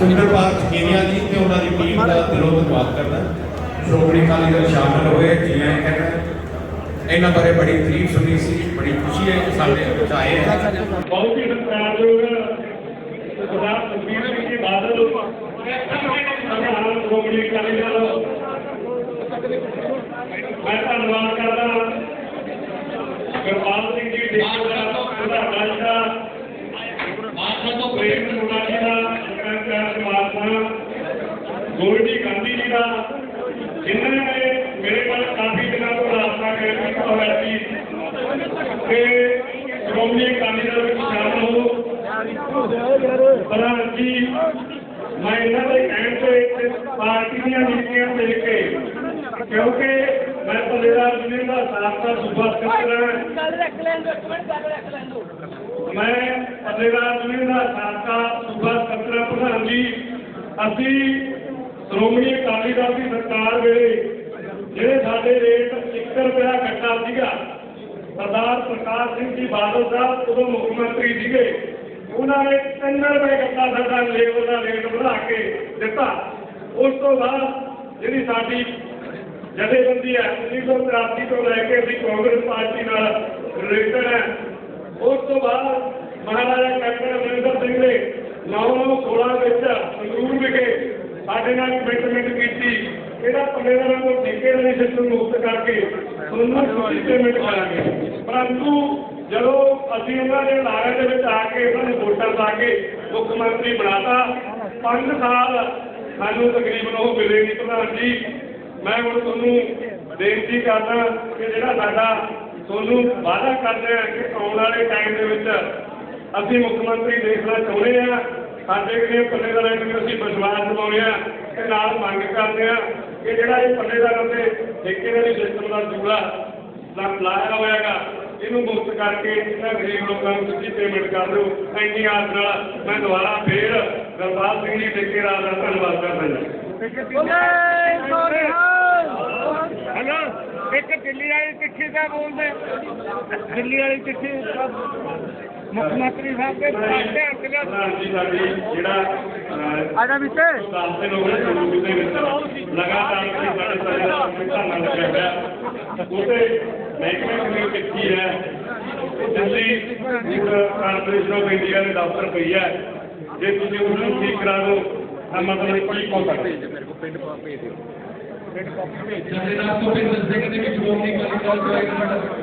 ਸੁਰਿੰਦਰਪਾਲ ਚਕੀਰੀਆ ਜੀ, ਤੇ ਉਹਨਾਂ ਦੀ ਟੀਮ ਦਾ ਦਿਲੋਂ ਧੰਨਵਾਦ ਕਰਦਾ। ਸ਼੍ਰੋਮਣੀ ਅਕਾਲੀ ਦਲ ਸ਼ਾਮਲ ਹੋਏ ਜੀ ਕਹਿੰਦਾ ਇਹਨਾਂ ਬਾਰੇ ਬੜੀ ਤਾਰੀਫ ਸੁਣੀ ਸੀ, ਬੜੀ ਖੁਸ਼ੀ ਹੈ ਕਿ ਸਾਡੇ ਵਿੱਚ ਆਏ ਹੈ ਬਹੁਤ ਹੀ ਸਤਿਕਾਰਯੋਗ ਸਰਦਾਰ ਸੁਖਬੀਰ ਸਿੰਘ ਬਾਦਲ। ਪ੍ਰਧਾਨ ਸ਼੍ਰੋਮਣੀ ਅਕਾਲੀ ਦਲ। ਮੈਂ ਧੰਨਵਾਦ ਕਰਦਾ ਗੁਰਪਾਲ ਸਿੰਘ ਜੀ ਠੇਕੇਦਾਰ ਪ੍ਰਧਾਨ ਜੀ ਦਾ ਮਾਤਾ ਤੋਂ ਪ੍ਰੇਮ ਮੁੰਡਾ ਜੀ ਦਾ ਸਰਕਾਰ ਮਾਤਾ ਗੋਲਡੀ ਗਾਂਧੀ ਜੀ ਦਾ, ਜਿਨ੍ਹਾਂ ਨੇ ਮੇਰੇ ਨਾਲ ਕਾਫੀ ਦਿਨਾਂ ਤੋਂ ਰਾਸਤਾ ਕਰ ਹੋਇਆ ਸੀ। ਕਿ ਸ਼੍ਰੋਮਣੀ ਅਕਾਲੀ ਦਲ ਵਿੱਚ ਸ਼ਾਮਲ ਹੋ। ਪਰ ਜੀ ਮੈਂ ਇਹਨਾਂ ਦੇ ਕਹਿਣ ਤੇ ਪਾਰਟੀ ਦੀਆਂ ਨੀਤੀਆਂ ਦੇਖ ਕੇ, ਕਿਉਂਕਿ ਮੈਂ ਪੱਲੇਦਾਰ ਜ਼ਿਲ੍ਹੇ ਦਾ ਸਾਬਕਾ ਸੂਬਾ ਸਕੱਤਰ ਗੱਲ ਰੱਖ ਲੈਣ ਦੋ ਇੱਕ ਮਿੰਟ ਗੱਲ ਰੱਖ ਲੈਣ ਦੋ ਮੈਂ ਪੱਲੇਦਾਰ ਜ਼ਿਲ੍ਹੇ ਦਾ ਸਾਬਕਾ ਸੂਬਾ ਸਕੱਤਰ ਪ੍ਰਧਾਨ ਜੀ ਅਸੀਂ ਸ਼੍ਰੋਮਣੀ ਅਕਾਲੀ ਦਲ ਦੀ ਸਰਕਾਰ ਵੇਲੇ ਜਿਹੜੇ ਸਾਡੇ ਰੇਟ 1 ਰੁਪਇਆ ਘੱਟਾ ਸੀਗਾ, ਸਰਦਾਰ ਪ੍ਰਕਾਸ਼ ਸਿੰਘ ਜੀ ਬਾਦਲ ਸਾਹਿਬ ਉਦੋਂ ਮੁੱਖ ਮੰਤਰੀ ਸੀਗੇ, ਉਹਨਾਂ ਨੇ 3 ਰੁਪਏ ਘੱਟਾ ਸਾਡਾ ਲੇਬਰ ਦਾ ਰੇਟ ਵਧਾ ਕੇ ਦਿੱਤਾ। ਉਸ ਤੋਂ ਬਾਅਦ ਜਿਹੜੀ ਸਾਡੀ ਜਥੇਬੰਦੀ ਹੈ 1983 ਤੋਂ ਲੈ ਕੇ ਅਸੀਂ ਕਾਂਗਰਸ ਪਾਰਟੀ ਨਾਲ ਰਿਲੇਟਡ ਹੈ। ਉਸ ਤੋਂ ਬਾਅਦ ਮਹਾਰਾਜਾ ਕੈਪਟਨ ਅਮਰਿੰਦਰ ਸਿੰਘ ਨੇ 916 ਵਿੱਚ ਸਾਡੇ ਨਾਲ ਕਮਿਟਮੈਂਟ ਕੀਤੀ। ਇਹਦਾ ਪੰਡੇਦਾਰਾਂ ਨੂੰ ਠੇਕੇ ਵਾਲੀ ਸਿਸਟਮ ਮੁਕਤ ਕਰਕੇ ਤੁਹਾਨੂੰ ਛੁੱਟੀ ਪੇਮੈਂਟ ਕਰਾਂਗੇ। ਪਰੰਤੂ ਜਦੋਂ ਅਸੀਂ ਉਹਨਾਂ ਦੇ ਲਾਰੇ ਦੇ ਵਿੱਚ ਆ ਕੇ ਉਹਨਾਂ ਨੂੰ ਵੋਟਾਂ ਪਾ ਕੇ ਮੁੱਖ ਮੰਤਰੀ ਬਣਾਤਾ 5 ਸਾਲ ਸਾਨੂੰ ਤਕਰੀਬਨ ਉਹ ਮਿਲੇ ਨਹੀਂ ਪ੍ਰਧਾਨ ਜੀ। ਮੈਂ ਹੁਣ ਤੁਹਾਨੂੰ ਬੇਨਤੀ ਕਰਦਾ ਕਿ ਜਿਹੜਾ ਸਾਡਾ ਤੁਹਾਨੂੰ ਵਾਅਦਾ ਕਰਦੇ ਆ ਕਿ ਆਉਣ ਵਾਲੇ ਟਾਈਮ ਦੇ ਵਿੱਚ ਅਸੀਂ ਮੁੱਖ ਮੰਤਰੀ ਦੇਖਣਾ ਚਾਹੁੰਦੇ ਆ। ਸਾਡੇ ਕਿਹੜੇ ਪੱਲੇਦਾਰਾਂ ਨੂੰ ਅਸੀਂ ਵਿਸ਼ਵਾਸ ਦਿਵਾਉਂਦੇ ਆ ਤੇ ਨਾਲ ਮੰਗ ਕਰਦੇ ਆ ਕਿ ਜਿਹੜਾ ਇਹ ਪੱਲੇਦਾਰਾਂ ਦੇ ਠੇਕੇਦਾਰੀ ਸਿਸਟਮ ਦਾ ਜੂੜਾ ਲਾਇਆ ਹੋਇਆਗਾ, ਇਹਨੂੰ ਮੁਕਤ ਕਰਕੇ ਇਹਨਾਂ ਗਰੀਬ ਲੋਕਾਂ ਨੂੰ ਸਿੱਧੀ ਪੇਮੈਂਟ ਕਰ ਦਿਓ। ਇੰਨੀ ਆਸ ਨਾਲ ਮੈਂ ਦੁਬਾਰਾ ਫੇਰ ਗੁਰਪਾਲ ਸਿੰਘ ਜੀ ਠੇਕੇਦਾਰ ਦਾ ਧੰਨਵਾਦ ਕਰਦਾ ਜੀ ਹੈਲੋ, ਇੱਕ ਦਿੱਲੀ ਵਾਲੀ ਚਿੱਠੀ ਦਾ ਬੋਲਦੇ। ਦਿੱਲੀ ਵਾਲੀ ਚਿੱਠੀ ਮੁੱਖ ਮੰਤਰੀ ਸਾਹਿਬ ਦੇ ਅੰਤਰਗਤ ਪ੍ਰਧਾਨ ਜੀ ਸਾਡੀ ਜਿਹੜਾ ਆਜਾ ਵਿੱਚ ਦਿਨ ਹੋ ਗਏ ਸ਼ੁਰੂ ਦੇ ਵਿੱਚ ਲਗਾਤਾਰ ਸਾਡੇ ਸਾਰੇ ਧਰਨਾ ਲੱਗਿਆ ਹੋਇਆ। ਉਹਦੇ ਮਹਿਕਮੇ ਦੀ ਚਿੱਠੀ ਹੈ। Delhi food corporation of India ਦੇ ਦਫ਼ਤਰ ਪਈ ਹੈ। ਜੇ ਤੁਸੀਂ ਉਸ ਨੂੰ ਠੀਕ ਕਰਾ ਦਿਓ ਤਾਂ ਮਤਲਬ ਕੀ ਕੌਣ ਸਕਦਾ ਜਥੇਦਾਰ ਭੁਪਿੰਦਰ ਸਿੰਘ ਨੇ ਵੀ ਸ਼੍ਰੋਮਣੀ ਅਕਾਲੀ ਦਲ ਜੁਆਇਨ